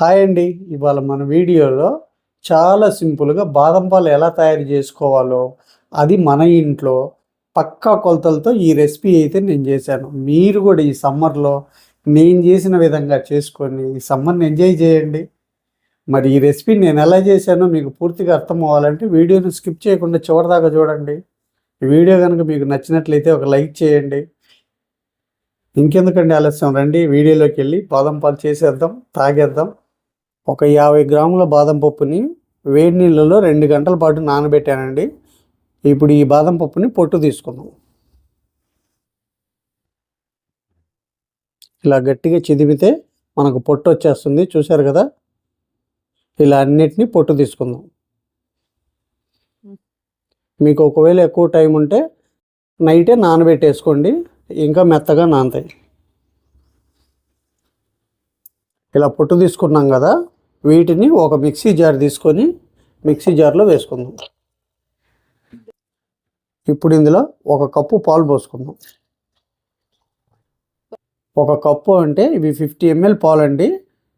Hi అండి. ఇవాళ మన వీడియోలో చాలా సింపుల్గా బాదం పాలు ఎలా తయారు చేసుకోవాలో అది మన ఇంట్లో పక్కా కొలతలతో ఈ రెసిపీ అయితే నేను చేశాను. మీరు కూడా ఈ సమ్మర్లో నేను చేసిన విధంగా చేసుకొని ఈ సమ్మర్ని ఎంజాయ్ చేయండి. మరి ఈ రెసిపీ నేను ఎలా చేశానో మీకు పూర్తిగా అర్థం అవ్వాలంటే వీడియోని స్కిప్ చేయకుండా చివరిదాకా చూడండి. ఈ వీడియో కనుక మీకు నచ్చినట్లయితే ఒక లైక్ చేయండి. ఇంకెందుకండి ఆలస్యం? రండి వీడియోలోకి వెళ్ళి బాదం పాలు చేసేద్దాం తాగేద్దాం. ఒక యాభై గ్రాముల బాదం పప్పుని వేడి నీళ్ళలో రెండు గంటల పాటు నానబెట్టానండి. ఇప్పుడు ఈ బాదం పప్పుని పొట్టు తీసుకుందాం. ఇలా గట్టిగా చిదిమితే మనకు పొట్టు వచ్చేస్తుంది. చూశారు కదా? ఇలా అన్నిటినీ పొట్టు తీసుకుందాం. మీకు ఒకవేళ ఎక్కువ టైం ఉంటే నైటే నానబెట్టేసుకోండి. ఇంకా మెత్తగా నానతాయి. ఇలా పొట్టు తీసుకున్నాం కదా? వీటిని ఒక మిక్సీ జార్ తీసుకొని మిక్సీ జార్లో వేసుకుందాం. ఇప్పుడు ఇందులో ఒక కప్పు పాలు పోసుకుందాం. ఒక కప్పు అంటే ఇవి ఫిఫ్టీ ఎంఎల్ పాలు అండి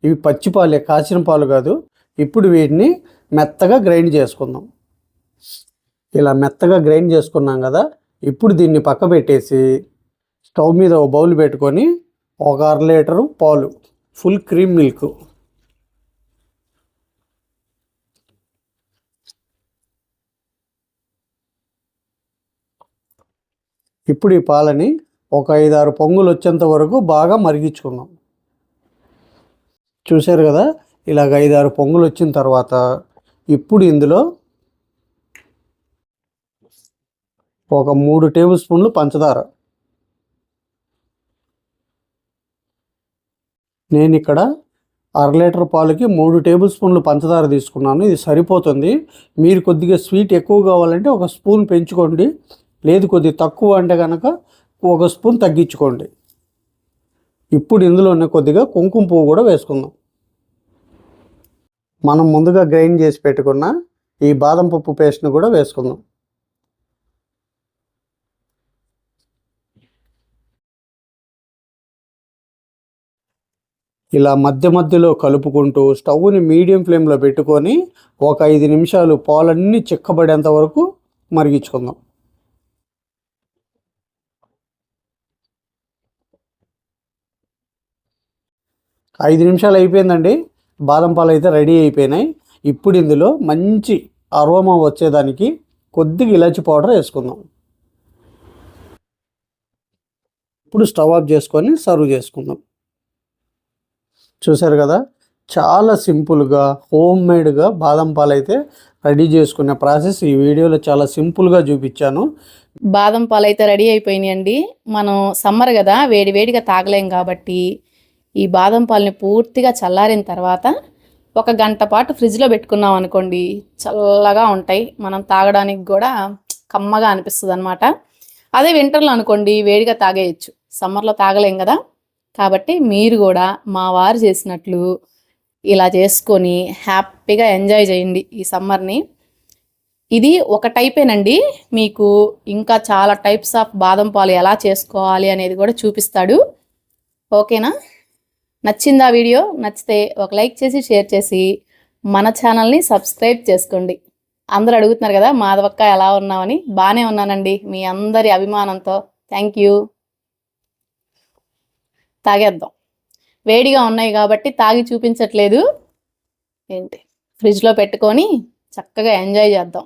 ఇవి పచ్చి పాలే కాచిన పాలు కాదు. ఇప్పుడు వీటిని మెత్తగా గ్రైండ్ చేసుకుందాం. ఇలా మెత్తగా గ్రైండ్ చేసుకున్నాం కదా ఇప్పుడు దీన్ని పక్క పెట్టేసి స్టవ్ మీద ఒక బౌల్ పెట్టుకొని ఒక అర లీటరు పాలు ఫుల్ క్రీమ్ మిల్క్. ఇప్పుడు ఈ పాలని ఒక ఐదారు పొంగులు వచ్చేంత వరకు బాగా మరిగించుకుందాం. చూశారు కదా? ఇలాగ ఐదారు పొంగులు వచ్చిన తర్వాత ఇప్పుడు ఇందులో ఒక మూడు టేబుల్ స్పూన్లు పంచదార. నేను ఇక్కడ అర లీటర్ పాలకి మూడు టేబుల్ స్పూన్లు పంచదార తీసుకున్నాను. ఇది సరిపోతుంది. మీరు కొద్దిగా స్వీట్ ఎక్కువ కావాలంటే ఒక స్పూన్ పెంచుకోండి. లేదు కొద్దిగా తక్కువ అంటే కనుక ఒక స్పూన్ తగ్గించుకోండి. ఇప్పుడు ఇందులోనే కొద్దిగా కుంకుమ పువ్వు కూడా వేసుకుందాం. మనం ముందుగా గ్రైండ్ చేసి పెట్టుకున్న ఈ బాదం పప్పు పేస్ట్ని కూడా వేసుకుందాం. ఇలా మధ్య మధ్యలో కలుపుకుంటూ స్టవ్ని మీడియం ఫ్లేమ్లో పెట్టుకొని ఒక ఐదు నిమిషాలు పాలన్నీ చిక్కబడేంత వరకు మరిగించుకుందాం. ఐదు నిమిషాలు అయిపోయిందండి. బాదం పాలు అయితే రెడీ అయిపోయినాయి. ఇప్పుడు ఇందులో మంచి అరోమా వచ్చేదానికి కొద్దిగా ఇలాచి పౌడర్ వేసుకుందాం. ఇప్పుడు స్టవ్ ఆఫ్ చేసుకొని సర్వ్ చేసుకుందాం. చూసారు కదా? చాలా సింపుల్గా హోమ్ మేడ్గా బాదం పాలు అయితే రెడీ చేసుకునే ప్రాసెస్. ఈ వీడియోలో చాలా సింపుల్గా చూపించాను. బాదం పాలు అయితే రెడీ అయిపోయినాయండి. మనం సమ్మర్ కదా వేడి వేడిగా తాగలేం కాబట్టి ఈ బాదం పాలని పూర్తిగా చల్లారిన తర్వాత ఒక గంట పాటు ఫ్రిడ్జ్లో పెట్టుకున్నాం అనుకోండి చల్లగా ఉంటాయి. మనం తాగడానికి కూడా కమ్మగా అనిపిస్తుంది అనమాట అదే వింటర్లో అనుకోండి వేడిగా తాగేయచ్చు. సమ్మర్లో తాగలేం కదా? కాబట్టి మీరు కూడా మా వారు చేసినట్లు ఇలా చేసుకొని హ్యాపీగా ఎంజాయ్ చేయండి ఈ సమ్మర్ని. ఇది ఒక టైపేనండి. మీకు ఇంకా చాలా టైప్స్ ఆఫ్ బాదం పాలు ఎలా చేసుకోవాలి అనేది కూడా చూపిస్తాడు. ఓకేనా? నచ్చిందా వీడియో నచ్చితే ఒక లైక్ చేసి షేర్ చేసి మన ఛానల్ని సబ్స్క్రైబ్ చేసుకోండి. అందరూ అడుగుతున్నారు కదా మాధవక్క ఎలా ఉన్నామని బాగానే ఉన్నానండి. మీ అందరి అభిమానంతో. థ్యాంక్ యూ తాగేద్దాం. వేడిగా ఉన్నాయి కాబట్టి తాగి చూపించట్లేదు. ఏంటి? ఫ్రిడ్జ్లో పెట్టుకొని చక్కగా ఎంజాయ్ చేద్దాం.